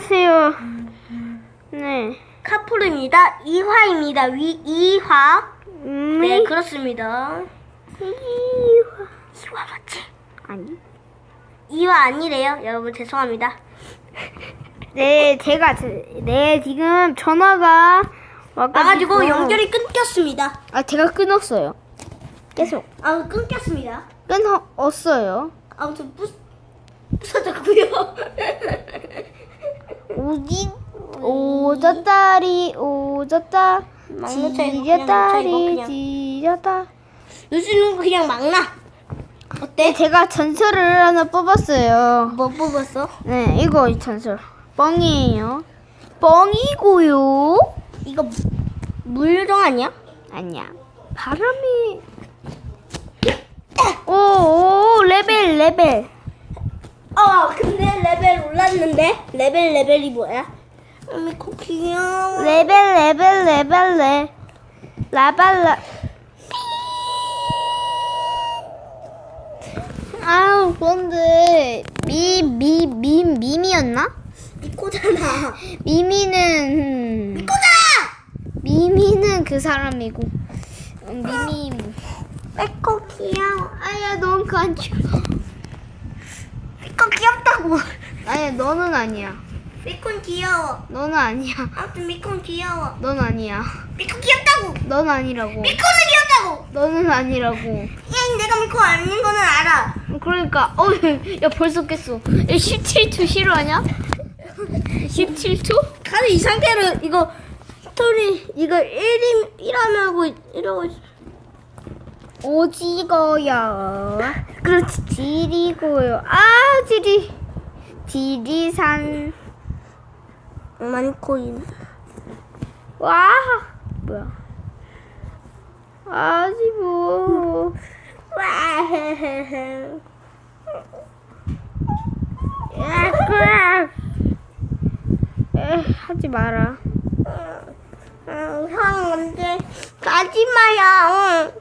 안녕하세요. 네. 카푸르입니다. 이화입니다. 위 이화. 음, 네 그렇습니다. 이화. 이화 맞지? 아니. 이화 아니래요. 여러분 죄송합니다. 네, 제가 제- 네 지금 전화가 와가지고 와가지고 연결이 끊겼습니다. 아 제가 끊었어요. 계속 아 끊겼습니다. 끊었어요. 아무튼 부서졌고요 오지 오졌다리 오졌다 그냥 그냥. 지졌다. 요즘은 그냥 막나. 네, 어때? 제가 전설을 하나 뽑았어요. 뭐 뽑았어? 네, 이거 전설 뻥이에요. 뻥이고요. 이거 물정 아니야? 아니야. 바람이 오, 오 레벨 레벨. 어 근데 레벨 레벨이 뭐야? 미코 귀여워. 레벨 레벨 레벨 레 라발라 아우 근데 미미 미 미미였나? 미코잖아. 미미는 미코잖아. 미미는 그 사람이고 음, 미미 뭐. 미코 귀여워. 아야 넌 간지 미코 귀엽다고. 아야 너는 아니야 미코 귀여워. 너는 아니야 아무튼 미코 귀여워. 넌 아니야 미코 귀엽다고. 넌 아니라고 미코는 귀엽다고. 너는 아니라고 야, 내가 미코 아닌 거는 알아. 그러니까 어야 벌써 깼어 야 17초 싫어하냐? 17초? 다들 이 상태로 이거 스토리 이거 1임 1하면 하고 이러고 있어. 오지거요 그렇지 지리고요 아 지리 지리산 만코인. 와 뭐야 아지 뭐. 에, 하지 마라. 응, 형 근데 가지 마요.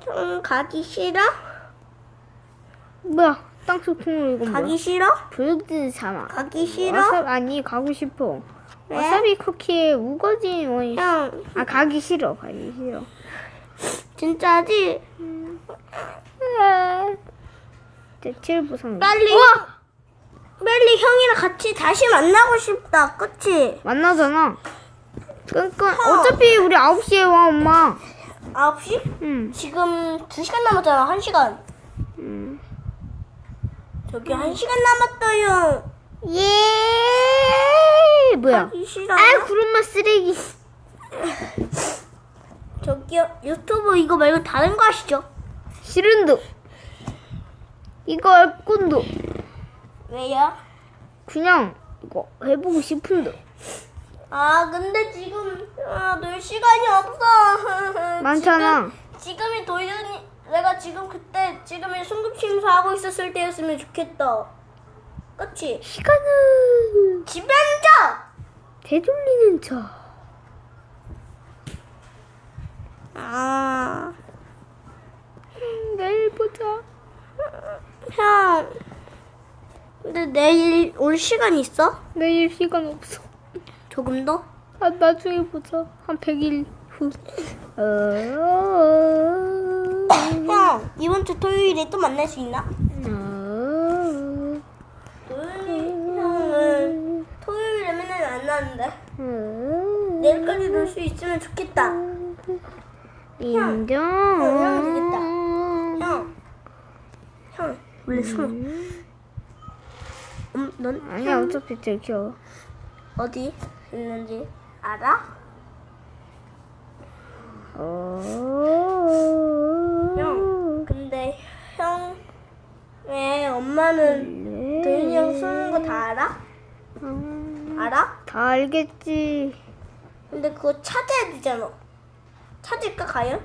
형 가기 싫어? 뭐야, 땅속통으로 이건 가기? 싫어? 사마. 가기 싫어? 와사, 아니, 가고 싶어. 왜? 와사비 쿠키에 우거지 뭐. 형 아, 가기 싫어, 가기 싫어. 진짜지? 대칠 부상. 빨리 우와! 빨리 형이랑 같이 다시 만나고 싶다. 그치? 만나잖아. 끈끈. 어차피 우리 9시에 와, 엄마. 9시? 응. 지금 2시간 남았잖아. 1시간. 응. 저기 1시간 남았어요. 예! 뭐야? 싫어. 아, 구름만 쓰레기. 저기요. 유튜브 이거 말고 다른 거 하시죠? 싫은도. 이거 할 건도. 왜요? 그냥 이거 해보고 싶은데. 아 근데 지금 아, 놀 시간이 없어. 많잖아. 지금, 지금이 도윤이 내가 지금 그때 지금이 순급심사 하고 있었을 때였으면 좋겠다. 그치? 시간은 앉아. 되돌리는 자. 아, 음, 내일 보자. 형. 근데 내일 올 시간 있어? 내일 시간 없어. 조금 더? 아, 나중에 보자. 한 100일 후. 어... 형 이번 주 토요일에 또 만날 수 있나? 어... 도윤이 형은 토요일에 맨날 만나는데 어... 내일까지 놀 수 있으면 좋겠다. 인정. 형, 되겠다. 형, 형 원래 숨어. 음, 넌 아니야, 어차피 들켜. 어디 있는지 알아? 어... 형, 근데 형, 왜 엄마는 도윤이 형 숨는 거 다 알아? 음, 알아? 다 알겠지. 근데 그거 찾아야 되잖아. 찾을까 과연?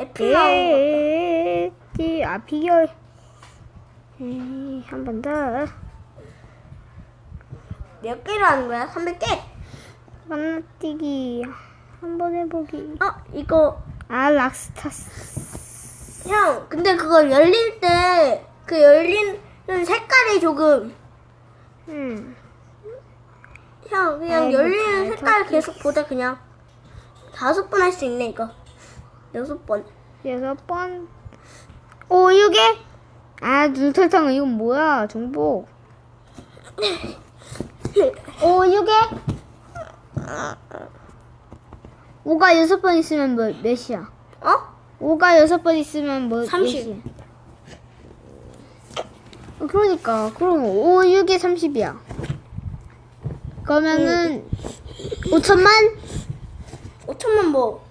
애플 찾겠지. 아, 비결. 한 번 더. 몇 개를 하는 거야? 300개? 만나뛰기. 한 번 해보기. 어, 이거 아, 락스타스. 형, 근데 그거 열릴 때 그 열리는 색깔이 조금 응. 형 그냥 아이고, 열리는 잘 색깔 계속 보자 그냥 다섯 번 할 수 있네 이거 여섯 번 여섯 번. 오, 이게? 아, 눈설탕은 이건 뭐야? 정복. 오, 이게? 오가 여섯 번 있으면 뭐, 몇이야? 어? 오가 여섯 번 있으면 뭐, 30. 몇이야? 어, 그러니까. 그럼 5, 6에 30이야. 그러면은, 5천만? 5천만 뭐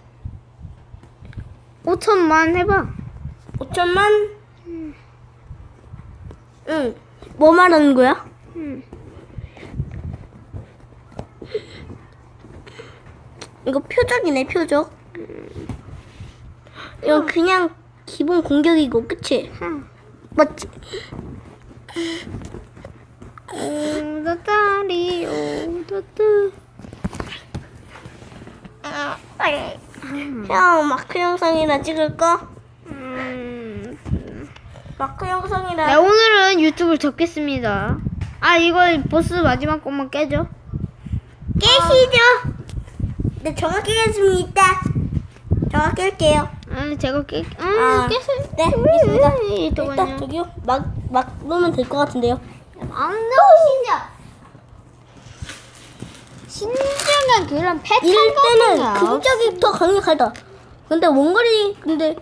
5천만 해봐. 5천만 응 뭐 말하는 거야? 음. 이거 표적이네 표적 이거 그냥 기본 공격이고 그치? 맞지? 오다다리 오다다 형 마크 영상이나 찍을까? 음. 마크 영상이나 네 오늘은 유튜브를 접겠습니다 아 이거 보스 마지막 것만 깨죠 깨시죠? 네 정확히 깼습니다 정확히 할게요 아 제가 깨 아, 아, 깼어요 네 알겠습니다 일단 일단 저기요 막, 막 놓으면 될 것 같은데요 안 나오신다 신중한 그런 패턴 이럴 때는 같은 거 근접이 더 강력하다. 근데 원거리 근데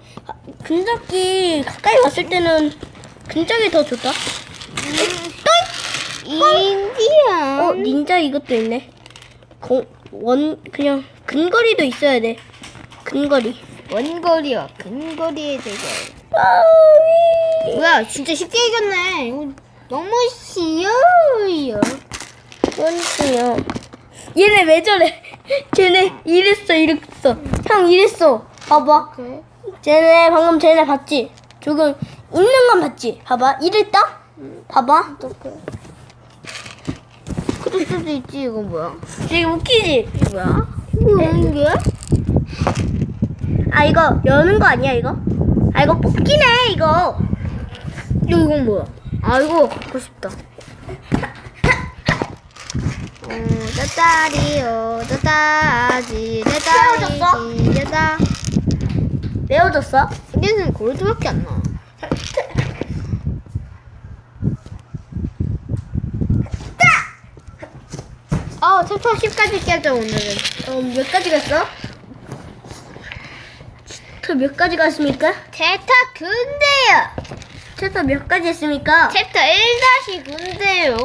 근접기 가까이 왔을 때는 근접이 더 좋다. 인디안 어 닌자 이것도 있네. 공, 원 그냥 근거리도 있어야 돼. 근거리. 원거리와 근거리의 대결. 뭐야 진짜 쉽게 이겼네 이거 너무 쉬워요 원수요. 얘네 왜 저래? 쟤네 이랬어 이랬어. 형 이랬어. 봐봐. 그래 쟤네 방금 쟤네 봤지? 조금 있는 건 봤지? 봐봐 이랬다? 봐봐. 어떡해 그럴 수도 있지 이거 뭐야 되게 웃기지? 이거 뭐야 뭐야 이게 아 이거 여는 거 아니야 이거? 아 이거 뽑기네 이거. 이거 이건 뭐야 아 이거 갖고 싶다 오 따따리 오 따따지 채워졌어? 따따리 따따 외워졌어? 얘는 골드밖에 안 나와 어 챕터 10까지 깨져 오늘은 어 몇 가지 갔어? 챕터 몇 가지 갔습니까? 챕터 군대요 챕터 몇 가지 했습니까? 챕터 1-군대요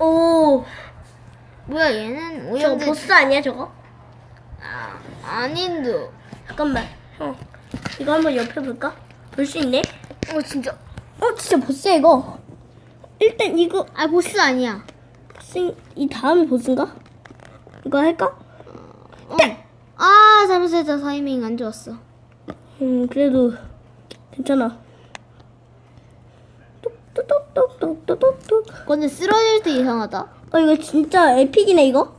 오, 뭐야 얘는 저거 오염된 보스 아니야 저거? 아, 아닌데 잠깐만, 형 이거 한번 옆에 볼까? 볼 수 있네? 어 진짜 어 진짜 보스야 이거. 일단 이거 아 보스 아니야 보스 이 다음이 보스인가? 이거 할까? 어. 아 잘못했다 타이밍 안 좋았어 음 그래도 괜찮아. 똑똑똑똑똑똑똑. 근데 쓰러질 때 이상하다 어 이거 진짜 에픽이네 이거.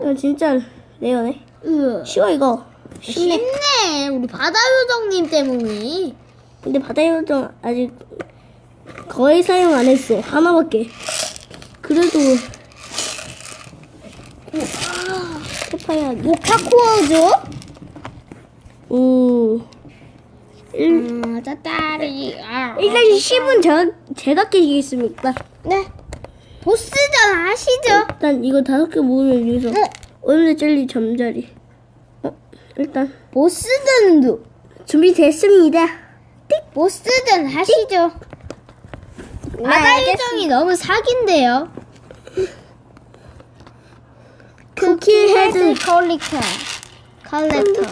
이거 진짜 레어네. 으 쉬워 이거. 쉽네. 쉽네 우리 바다 요정님 때문에 근데 바다 요정 아직 거의 사용 안 했어. 하나밖에. 그래도 해파야. 모카코어죠? 오. 일, 음 짜따리 아, 일단 10은 제가 제가 깨시겠습니까? 네 보스전 아시죠? 일단 이거 다섯 개 모으면 여기서 어 오늘 젤리 잠자리. 어 일단 보스전도 준비됐습니다. 보스전 하시죠 네, 바다요정이 너무 사기인데요 쿠키 헤드. 컬렉터 컬렉터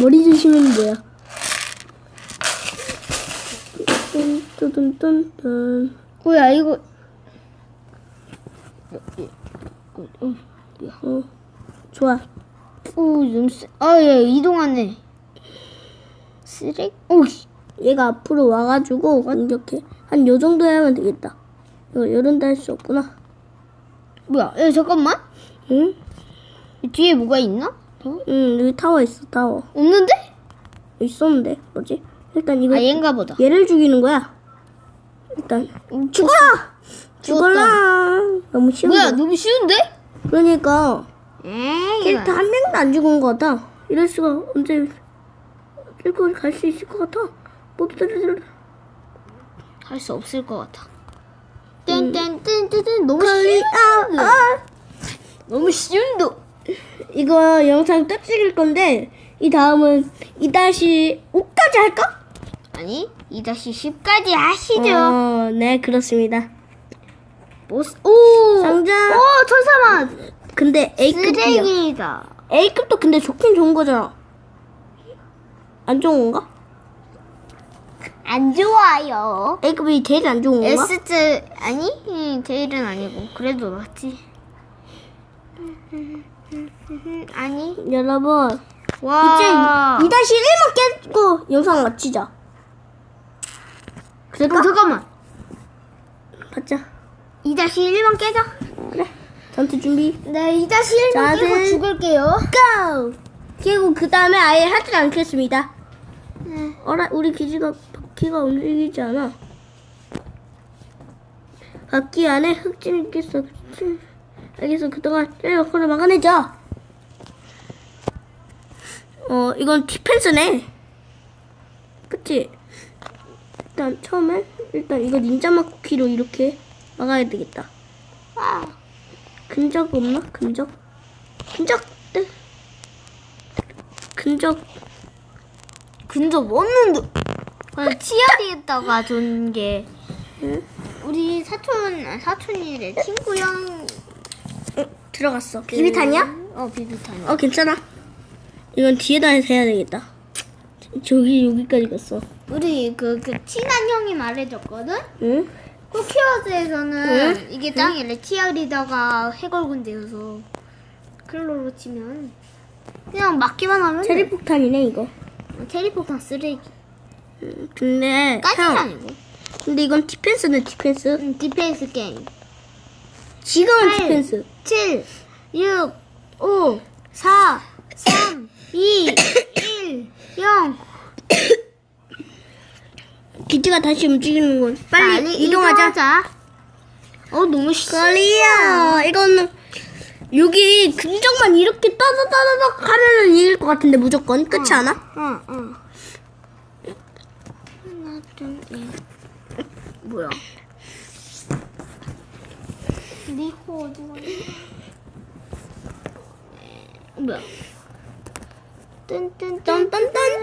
머리 주시면 뭐야? 뚠뚠뚠뚠. 뭐야 이거 어 좋아. 오좀 아예 이동하네 쓰레기 오씨 얘가 앞으로 와가지고 공격해. 한 요 정도 하면 되겠다. 이거 요런다 할수 없구나. 뭐야 야 잠깐만 응? 뒤에 뭐가 있나? 더? 응 여기 타워 있어 타워. 없는데? 있었는데 뭐지? 일단 이거 아 얘인가 보다 얘를 죽이는 거야. 일단 죽어라! 죽어라. 너무 쉬운데. 뭐야, 너무 쉬운데? 그러니까 에이, 캐릭터 한 명도 안 죽은 것 같아. 이럴 수가 언제 끌고 갈수 있을 것 같아. 모두들 할 수 없을 것 같아. 땡땡땡땡땡 너무 빨리 아, 쉬운데. 아. 너무 쉬운데. 이거 영상 딱 찍을 건데 이 다음은 이 다시 5까지 할까? 아니, 2-10까지 하시죠. 어, 네 그렇습니다. 보스, 오! 상자. 오, 천사만! 근데 A급이야. 쓰레기다. A급도 근데 좋긴 좋은 거잖아. 안 좋은 건가? 안 좋아요. A급이 제일 안 좋은 건가? S자, 아니, 음, 제일은 아니고. 그래도 낫지. 아니, 여러분 와. 이제 2-1만 깨고 영상 마치자. 그럴까? 어, 잠깐만. 받자. 2-1만 깨자. 그래. 전투 준비. 네, 2-1만 자세. 깨고 죽을게요. 고! 그리고 그 다음에 아예 하지 않겠습니다. 네. 어라, 우리 기지가 바퀴가 움직이지 않아. 바퀴 안에 흑진이 있겠어. 그치? 알겠어. 그동안 그걸 막아내자. 어, 이건 디펜스네. 그치? 일단 처음엔 일단 이거 닌자 마키로 이렇게 막아야 되겠다. 아, 근적 없나? 근적? 근적! 네. 근적 근접 없는데. 그냥 치아리에다가 준 게. 응? 우리 사촌, 아, 사촌이래. 친구 형. 어, 들어갔어. 비비탄이야? 어, 비비탄이야. 어 괜찮아. 이건 뒤에다 해서 해야 되겠다. 저기 여기까지 갔어. 우리 그, 그 친한 형이 말해줬거든? 응? 코키워즈에서는 응? 이게 짱이래. 치아리다가 해골 군대여서. 클로로 치면. 그냥 맞기만 하면 돼. 체리 폭탄이네 이거. 어, 체리폭탄 쓰레기. 음, 근데 까지는 형, 아니고. 근데 이건 디펜스네 디펜스. 응, 디펜스 게임. 지금은 팔. 디펜스. 7, 6, 5, 4, 3, 2, 1, 0. 기지가 다시 움직이는군. 빨리, 이동하자. 어, 너무 쉬워. 빨리야. 이거는 여기 근적만 이렇게 따다다다닥 하면은 이길 것 같은데 무조건 끝이 않아? 응, 응. 하나, 둘, 셋. 뭐야? 니코 어디 갔냐? 뭐야? 딴딴딴딴.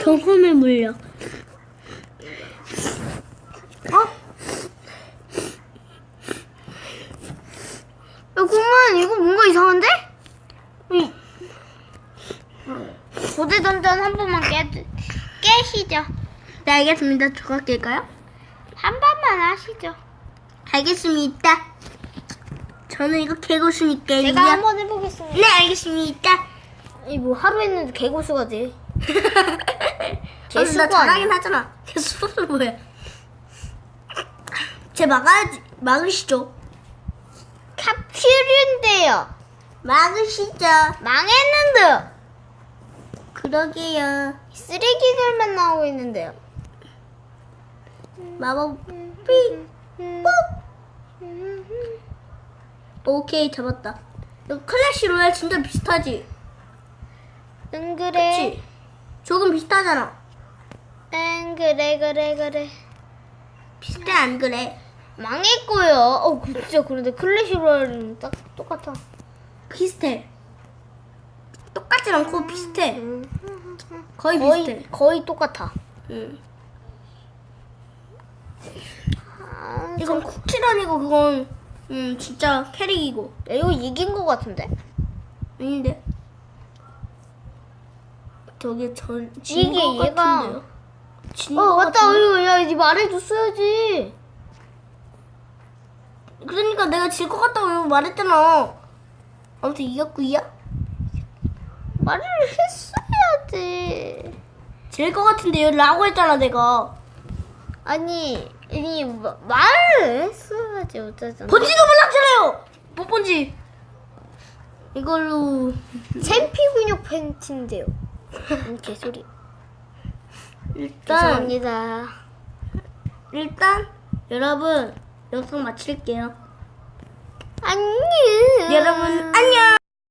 경험의 물력. 어? 야, 그만 이거 뭔가 이상한데? 이 고대 던전 한 번만 깨 깨시죠. 네 알겠습니다. 조각 깰까요? 한 번만 하시죠. 알겠습니다. 저는 이거 개고수니까 제가 한번 해보겠습니다. 네 알겠습니다. 이 뭐 하루 했는데 개고수가 돼. 저는 나 잘하긴 하잖아. 개수는 뭐야? 제 막아야지 막으시죠. 캡슐인데요. 막으시죠. 망했는데요. 그러게요. 쓰레기들만 나오고 있는데요. 마법 삐. 오케이 잡았다. 이거 클래시 로얄 진짜 비슷하지? 응 그래. 그치? 조금 비슷하잖아. 응 그래 그래 그래. 비슷해 안 그래? 망했고요. 어 진짜 그런데 클래시 로얄은 딱 똑같아. 비슷해. 똑같진 않고 비슷해. 거의 거의 비슷해. 거의 똑같아. 응. 아, 이건 쿠키런이고 그건 음 진짜 캐릭이고 야, 이거 이긴 거 같은데? 아닌데 저게 전 이게 진거 얘가- 같은데요? 어 진거 맞다. 같은데? 이거 야 이제 말해줬어야지. 그러니까 내가 질 것 같다고 말했잖아. 아무튼 이겼구이야. 말을 했어야지. 질 것 같은데요? 라고 했잖아 내가. 아니 아니 마- 말을 했어야지 어쩌잖아. 본지도 몰랐잖아요. 못 본지. 이걸로 챔피 근육 팬츠인데요. 음, 개소리. 일단 죄송합니다. 일단 여러분 영상 마칠게요. 안녕. 여러분 안녕.